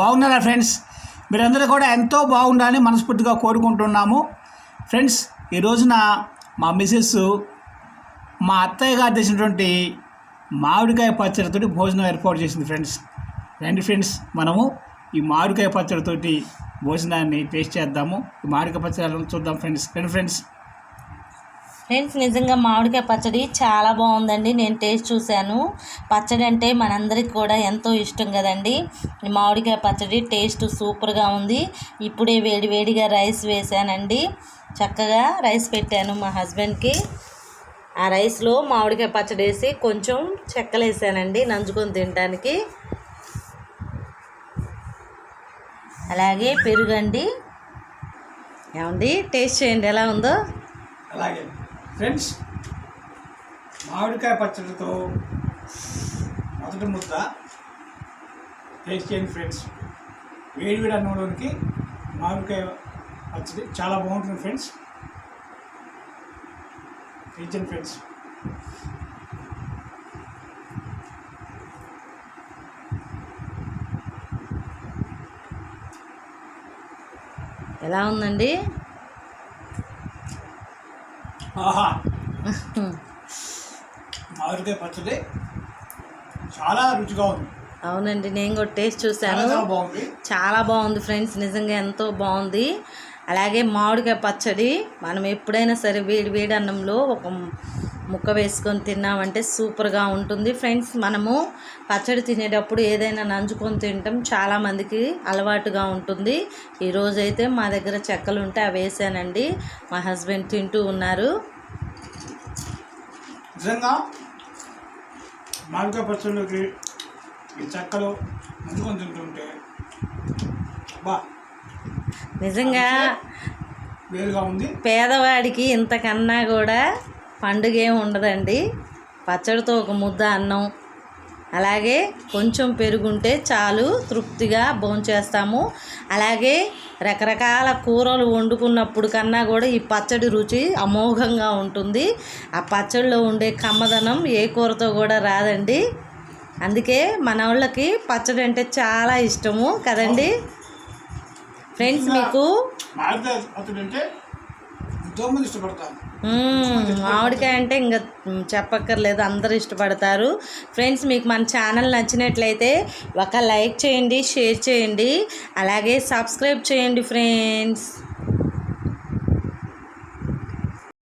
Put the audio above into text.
బాగున్నారా ఫ్రెండ్స్? మీరందరూ కూడా ఎంతో బాగుండాలని మనస్ఫూర్తిగా కోరుకుంటున్నాము. ఫ్రెండ్స్ ఈ రోజున మా మిసెస్ మా అత్తయ్య గారు తెచ్చినటువంటి మామిడికాయ పచ్చడితోటి భోజనం ఏర్పాటు చేసింది ఫ్రెండ్స్. రండి ఫ్రెండ్స్ మనము ఈ మామిడికాయ పచ్చడితోటి భోజనాన్ని టేస్ట్ చేద్దాము. ఈ మామిడికాయ పచ్చడి చూద్దాం ఫ్రెండ్స్. రండి ఫ్రెండ్స్. ఫ్రెండ్స్ నిజంగా మామిడికాయ పచ్చడి చాలా బాగుందండి. నేను టేస్ట్ చూశాను. పచ్చడి అంటే మనందరికి కూడా ఎంతో ఇష్టం కదండి. మామిడికాయ పచ్చడి టేస్ట్ సూపర్గా ఉంది. ఇప్పుడే వేడి వేడిగా రైస్ వేసానండి చక్కగా రైస్ పెట్టాను మా హస్బెండ్కి. ఆ రైస్లో మామిడికాయ పచ్చడి వేసి కొంచెం చెక్కలు వేసానండి నంచుకొని తినడానికి అలాగే పెరుగండి. ఏమండి టేస్ట్ చేయండి ఎలా ఉందో. అలాగే. ఫ్రెండ్స్ మామిడికాయ పచ్చడితో మొదటి ముద్ద టేస్ట్ చేయండి ఫ్రెండ్స్ వేడివేడి వేడి అన్నంలోనికి మామిడికాయ పచ్చడి చాలా బాగుంటుంది ఫ్రెండ్స్ టేస్ట్ ఫ్రెండ్స్ ఎలా ఉందండి? మామిడికాయ పచ్చడి చాలా రుచిగా ఉంది. అవునండి నేను కూడా టేస్ట్ చూశాను. చాలా బాగుంది ఫ్రెండ్స్ నిజంగా ఎంతో బాగుంది. అలాగే మామిడికాయ పచ్చడి మనం ఎప్పుడైనా సరే వేడి వేడి అన్నంలో ఒక ముక్క వేసుకొని తిన్నామంటే సూపర్గా ఉంటుంది. ఫ్రెండ్స్ మనము పచ్చడి తినేటప్పుడు ఏదైనా నంచుకొని తినటం చాలామందికి అలవాటుగా ఉంటుంది. ఈరోజైతే మా దగ్గర చెక్కలు ఉంటే అవి వేసానండి. మా హస్బెండ్ తింటూ ఉన్నారు. నిజంగా మామిడికాయ పచ్చడిలోకి ఈ చెక్కలు ముందుకొని తింటుంటే బా నిజంగా పేదవాడికి ఇంతకన్నా కూడా పండుగ ఏమి ఉండదండి. పచ్చడితో ఒక ముద్ద అన్నం. అలాగే కొంచెం పెరుగుంటే చాలు తృప్తిగా భోంచేస్తాము అలాగే రకరకాల కూరలు వండుకున్నప్పుడు కన్నా కూడా ఈ పచ్చడి రుచి అమోఘంగా ఉంటుంది. ఆ పచ్చడిలో ఉండే కమ్మదనం ఏ కూరతో కూడా రాదండి. అందుకే మన వాళ్ళకి పచ్చడి అంటే చాలా ఇష్టము కదండి. ఫ్రెండ్స్ మీకు ఇష్టపడతారు. మ్మ్. మామిడికాయ అంటే ఇంకా చెప్పక్కర్లేదు అందరూ ఇష్టపడతారు. ఫ్రెండ్స్ మీకు మన ఛానల్ నచ్చినట్లయితే ఒక లైక్ చేయండి షేర్ చేయండి అలాగే సబ్స్క్రైబ్ చేయండి ఫ్రెండ్స్.